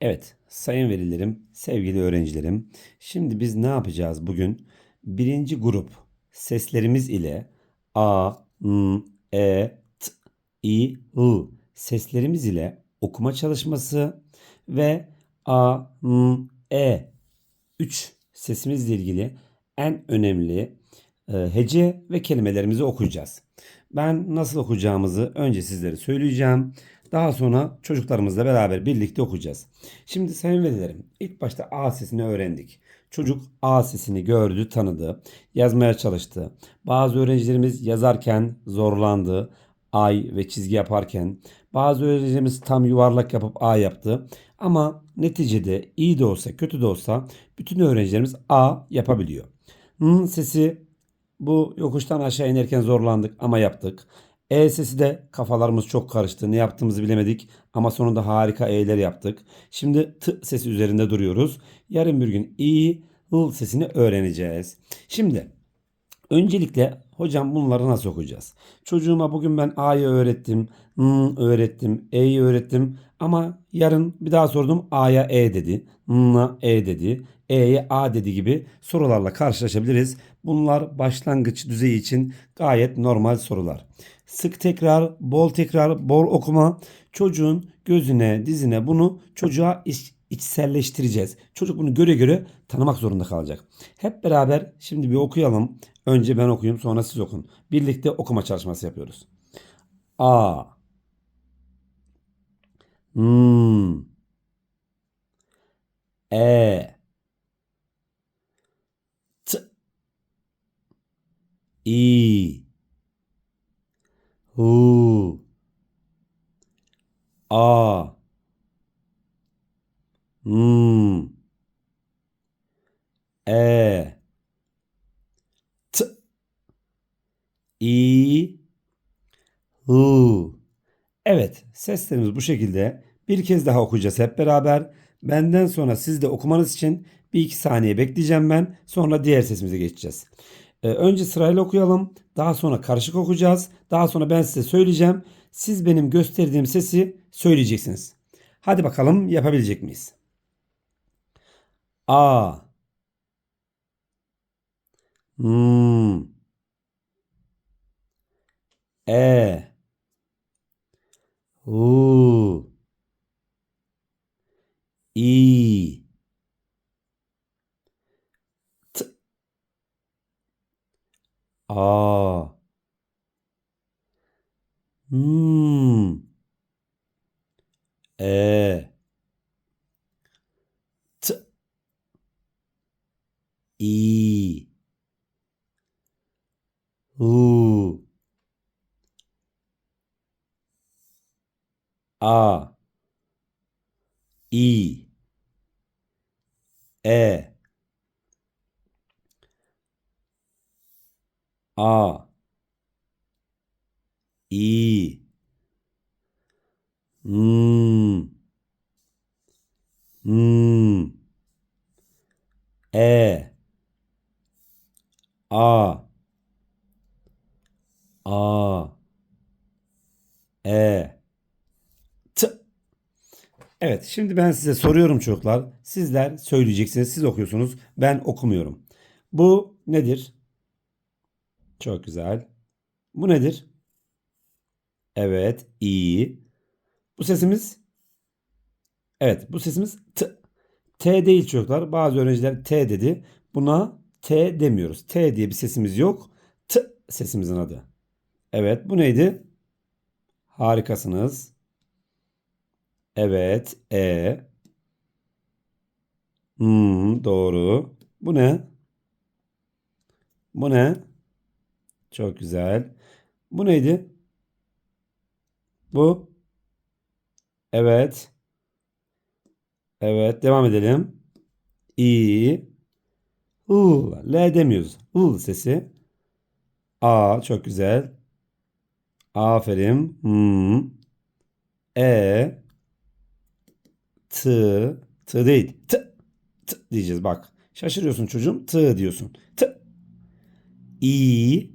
Evet, sayın velilerim, sevgili öğrencilerim. Şimdi biz ne yapacağız bugün? Birinci grup seslerimiz ile A, N, E, T, I, L seslerimiz ile okuma çalışması ve A, N, E 3 sesimizle ilgili en önemli e, hece ve kelimelerimizi okuyacağız. Ben nasıl okuyacağımızı önce sizlere söyleyeceğim. Daha sonra çocuklarımızla beraber birlikte okuyacağız. Şimdi sayın velilerim ilk başta A sesini öğrendik. Çocuk A sesini gördü, tanıdı, yazmaya çalıştı. Bazı öğrencilerimiz yazarken zorlandı, ay ve çizgi yaparken. Bazı öğrencilerimiz tam yuvarlak yapıp A yaptı. Ama neticede iyi de olsa kötü de olsa bütün öğrencilerimiz A yapabiliyor. N sesi bu yokuştan aşağı inerken zorlandık ama yaptık. E sesi de kafalarımız çok karıştı. Ne yaptığımızı bilemedik ama sonunda harika E'ler yaptık. Şimdi T sesi üzerinde duruyoruz. Yarın bir gün İ, L sesini öğreneceğiz. Şimdi öncelikle hocam bunları nasıl okuyacağız? Çocuğuma bugün ben A'yı öğrettim, N öğrettim, E'yi öğrettim ama yarın bir daha sordum A'ya E dedi, N'la E dedi, E'ye A dedi gibi sorularla karşılaşabiliriz. Bunlar başlangıç düzeyi için gayet normal sorular. Sık tekrar, bol tekrar, bol okuma çocuğun gözüne, dizine bunu çocuğa iç, içselleştireceğiz. Çocuk bunu göre göre tanımak zorunda kalacak. Hep beraber şimdi bir okuyalım. Önce ben okuyayım sonra siz okun. Birlikte okuma çalışması yapıyoruz. A Hmm. E T İ Hu A Hmm. E T İ Hu Evet, seslerimiz bu şekilde. Bir kez daha okuyacağız hep beraber. Benden sonra siz de okumanız için bir iki saniye bekleyeceğim ben. Sonra diğer sesimize geçeceğiz. Ee, önce sırayla okuyalım. Daha sonra karışık okuyacağız. Daha sonra ben size söyleyeceğim. Siz benim gösterdiğim sesi söyleyeceksiniz. Hadi bakalım yapabilecek miyiz? A Hmm E U İ T A Hmm E T İ U A İ E A. İ. Hmm Hmm E. A. A. E. T. Evet, şimdi ben size soruyorum çocuklar. Sizler söyleyeceksiniz, siz okuyorsunuz. Ben okumuyorum. Bu nedir? Çok güzel. Bu nedir? Evet, iyi. Bu sesimiz? Evet, bu sesimiz T. T değil çocuklar. Bazı öğrenciler T dedi. Buna T demiyoruz. T diye bir sesimiz yok. T sesimizin adı. Evet, bu neydi? Harikasınız. Evet. E. Hmm, doğru. Bu ne? Bu ne? Çok güzel. Bu neydi? Bu. Evet. Evet. Devam edelim. İ. U. L demiyoruz. U sesi. A. Çok güzel. Aferin. Hmm. E. T. T değil. T. T diyeceğiz bak. Şaşırıyorsun çocuğum. T diyorsun. T. İ.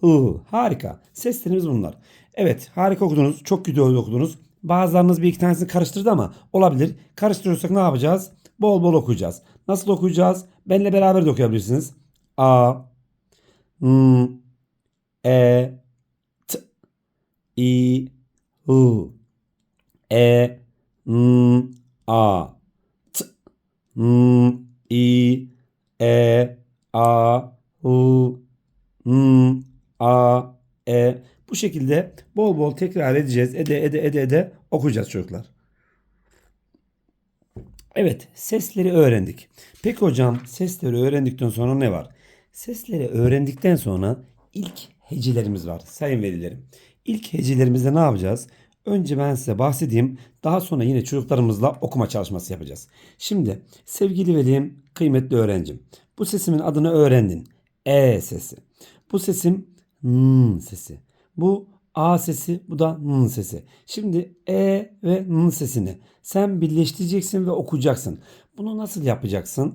Hu. Harika. Seslerimiz bunlar. Evet harika okudunuz. Çok güzel okudunuz. Bazılarınız bir iki tanesini karıştırdı ama olabilir. Karıştırıyorsak ne yapacağız? Bol bol okuyacağız. Nasıl okuyacağız? Benle beraber de okuyabilirsiniz. A, N, E, T, I, H, E, N, A, T, N, I, E, A, H, N, A, E. Bu şekilde bol bol tekrar edeceğiz. Ede ede ede ede okuyacağız çocuklar. Evet, sesleri öğrendik. Peki hocam, sesleri öğrendikten sonra ne var? Sesleri öğrendikten sonra ilk hecelerimiz var sayın velilerim. İlk hecelerimizde ne yapacağız? Önce ben size bahsedeyim. Daha sonra yine çocuklarımızla okuma çalışması yapacağız. Şimdi sevgili velim, kıymetli öğrencim. Bu sesimin adını öğrendin. E sesi. Bu sesim n sesi. Bu A sesi, bu da n sesi. Şimdi E ve n sesini sen birleştireceksin ve okuyacaksın. Bunu nasıl yapacaksın?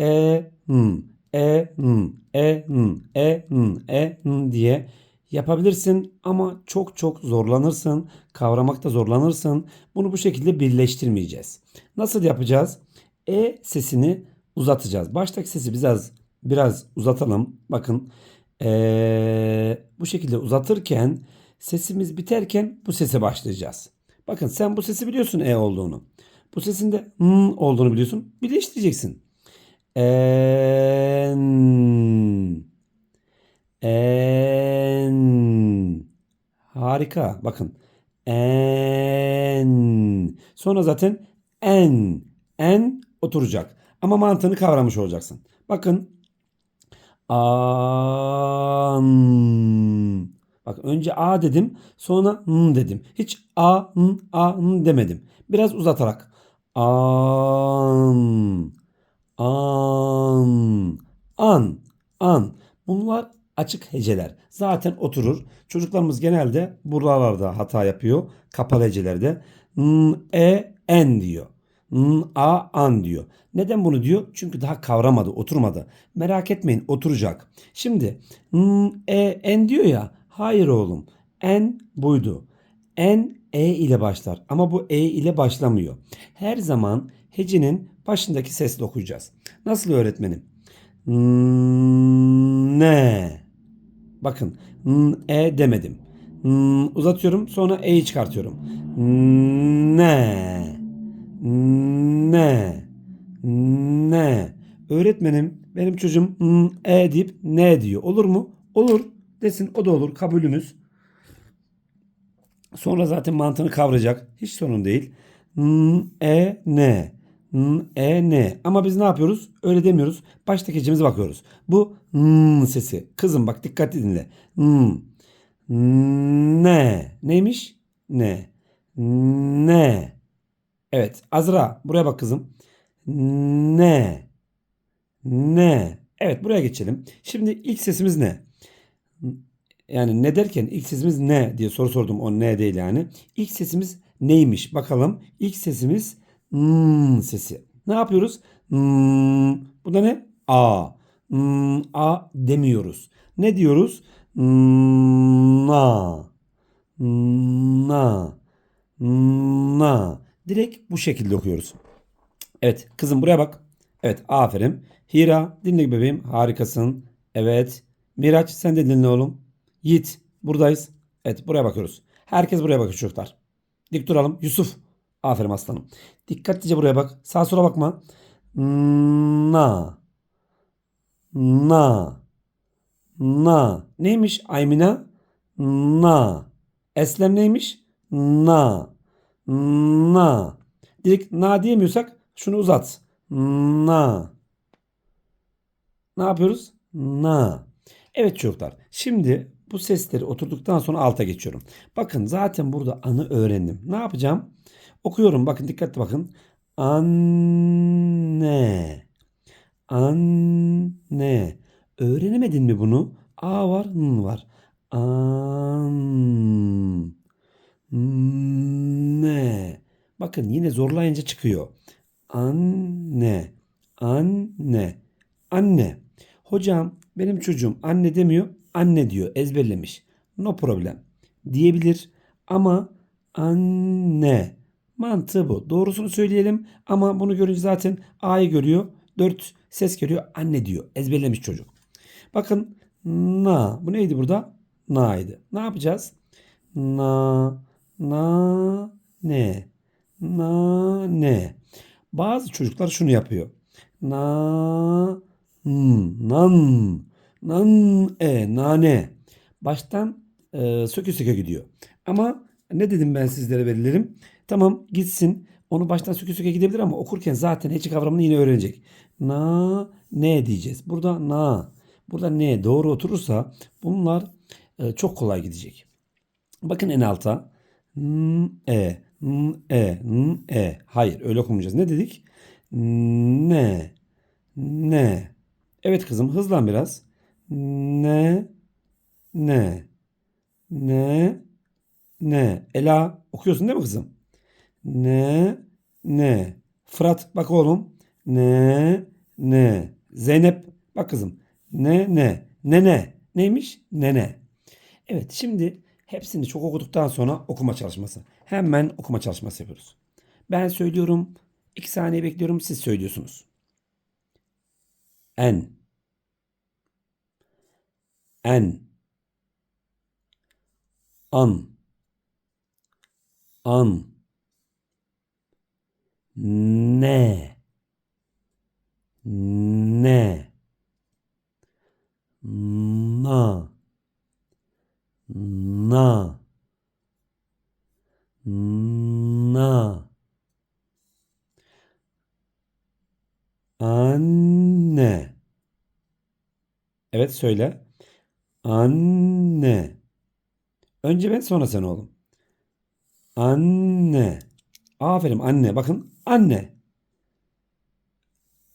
E, n, E, n, E, n, E, n, E, n diye yapabilirsin ama çok çok zorlanırsın. Kavramakta zorlanırsın. Bunu bu şekilde birleştirmeyeceğiz. Nasıl yapacağız? E sesini uzatacağız. Baştaki sesi biraz biraz uzatalım. Bakın ee, bu şekilde uzatırken sesimiz biterken bu sese başlayacağız. Bakın sen bu sesi biliyorsun E olduğunu. Bu sesin de n olduğunu biliyorsun. Birleştireceksin. En, en. Harika. Bakın. En. Sonra zaten en. En oturacak. Ama mantığını kavramış olacaksın. Bakın. An. Bak önce a dedim, sonra n dedim. Hiç a n a n demedim. Biraz uzatarak. An. An. An. An. Bunlar açık heceler. Zaten oturur. Çocuklarımız genelde buralarda hata yapıyor. Kapalı hecelerde. N, e, en diyor. A, an diyor. Neden bunu diyor? Çünkü daha kavramadı, oturmadı. Merak etmeyin, oturacak. Şimdi n, e, en diyor ya. Hayır oğlum. En buydu. En e ile başlar ama bu e ile başlamıyor. Her zaman hecenin başındaki sesle okuyacağız. Nasıl öğretmenim? Ne? Bakın e demedim. Uzatıyorum sonra e'yi çıkartıyorum. Ne? Ne? Ne? Öğretmenim benim çocuğum e deyip ne diyor. Olur mu? Olur. Desin o da olur. Kabulümüz. Sonra zaten mantığını kavrayacak. Hiç sorun değil. E, ne. E, ne. Ama biz ne yapıyoruz? Öyle demiyoruz. Baştaki hecemize bakıyoruz. Bu n sesi. Kızım bak dikkatli dinle. N. Ne. Neymiş? Ne. Ne. Evet. Azra buraya bak kızım. Ne. Ne. Evet buraya geçelim. Şimdi ilk sesimiz ne? Yani ne derken ilk sesimiz ne diye soru sordum. O ne değil yani. İlk sesimiz neymiş? Bakalım. İlk sesimiz hmm sesi. Ne yapıyoruz? Hmm, bu da ne? A. Hmm, a demiyoruz. Ne diyoruz? Hmm, na. Na. Na. Direkt bu şekilde okuyoruz. Evet kızım buraya bak. Evet aferin. Hira dinle bebeğim harikasın. Evet. Miraç sen de dinle oğlum. Yiğit buradayız. Evet buraya bakıyoruz. Herkes buraya bakıyor çocuklar. Dik duralım. Yusuf. Aferin aslanım. Dikkatlice buraya bak. Sağa sola bakma. Na. Na. Na. Neymiş Aymina? Na. Eslem neymiş? Na. Na. Direkt na diyemiyorsak şunu uzat. Na. Ne yapıyoruz? Na. Evet çocuklar. Şimdi bu sesleri oturduktan sonra alta geçiyorum. Bakın zaten burada anı öğrendim. Ne yapacağım? Okuyorum. Bakın dikkatli bakın. Anne. Anne. Öğrenemedin mi bunu? A var, n var. An. Ne. Bakın yine zorlayınca çıkıyor. Anne. Anne. Anne. Hocam benim çocuğum anne demiyor. Anne diyor ezberlemiş. No problem. Diyebilir ama Anne. Mantığı bu. Doğrusunu söyleyelim ama bunu görünce zaten A'yı görüyor. Dört ses geliyor. Anne diyor. Ezberlemiş çocuk. Bakın na. Bu neydi burada? Na'ydı. Ne yapacağız? Na, na, ne. Na, ne. Bazı çocuklar şunu yapıyor. Na, n, nan, nan, e, nane. Baştan e, söke söke gidiyor. Ama ne dedim ben sizlere verilerim? Tamam gitsin. Onu baştan söke söke gidebilir ama okurken zaten hece kavramını yine öğrenecek. Na, ne diyeceğiz. Burada na. Burada ne doğru oturursa bunlar e, çok kolay gidecek. Bakın en alta. E, e, e. Hayır öyle okumayacağız. Ne dedik? Ne, ne. Evet kızım hızlan biraz. Ne, ne, ne, ne. Ela okuyorsun değil mi kızım? Ne, ne. Fırat bak oğlum. Ne, ne. Zeynep bak kızım. Ne, ne. Ne, ne. Neymiş? Nene. Evet şimdi hepsini çok okuduktan sonra okuma çalışması. Hemen okuma çalışması yapıyoruz. Ben söylüyorum. iki saniye bekliyorum. Siz söylüyorsunuz. En. En. An. An. Ne. Ne. Na. Na. Na. Anne. Evet söyle. Anne. Önce ben sonra sen oğlum. Anne. Aferin anne. Bakın anne.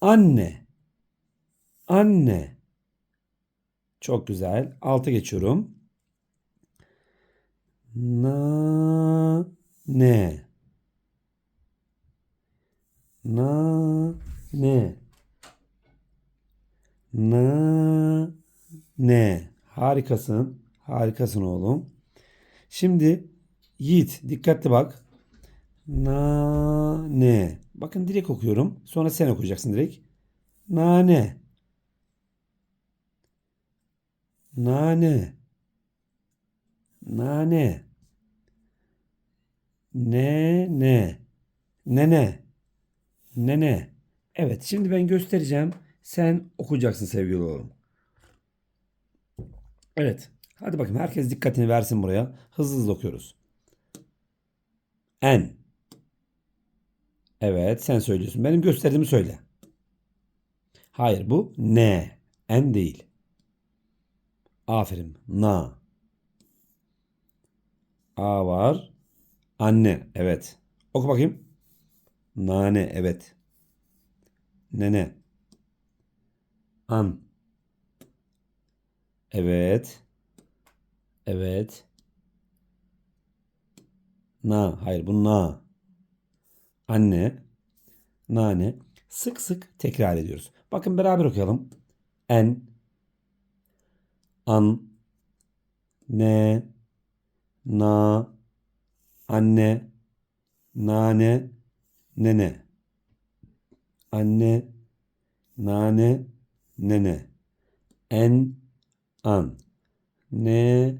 Anne. Anne. Çok güzel. Alta geçiyorum. Na ne. Na ne. Na ne. Harikasın. Harikasın oğlum. Şimdi Yiğit dikkatli bak. Na ne. Bakın direkt okuyorum. Sonra sen okuyacaksın direkt. Nane. Nane. Nane. Ne ne. Nene. Nene. Evet şimdi ben göstereceğim. Sen okuyacaksın sevgili oğlum. Evet. Hadi bakayım herkes dikkatini versin buraya. Hızlı hızlı okuyoruz. En. Evet sen söylüyorsun. Benim gösterdiğimi söyle. Hayır bu ne. En değil. Aferin. Na. A var. Anne. Evet. Oku bakayım. Nane. Evet. Nene. An. Evet. Evet. Na. Hayır bu na. Anne. Nane. Sık sık tekrar ediyoruz. Bakın beraber okuyalım. En. An. Ne. Na. Anne. Nane. Nene. Anne. Nane. Nene. En. An. Ne.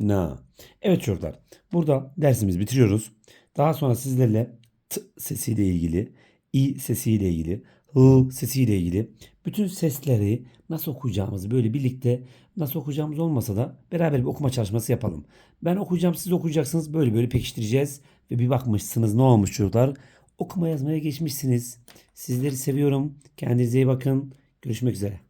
Na. Evet çocuklar. Burada dersimizi bitiriyoruz. Daha sonra sizlerle t sesiyle ilgili, i sesiyle ilgili, h sesiyle ilgili bütün sesleri nasıl okuyacağımızı böyle birlikte nasıl okuyacağımız olmasa da beraber bir okuma çalışması yapalım. Ben okuyacağım siz okuyacaksınız böyle böyle pekiştireceğiz ve bir bakmışsınız ne olmuş çocuklar. Okuma yazmaya geçmişsiniz. Sizleri seviyorum. Kendinize iyi bakın. Görüşmek üzere.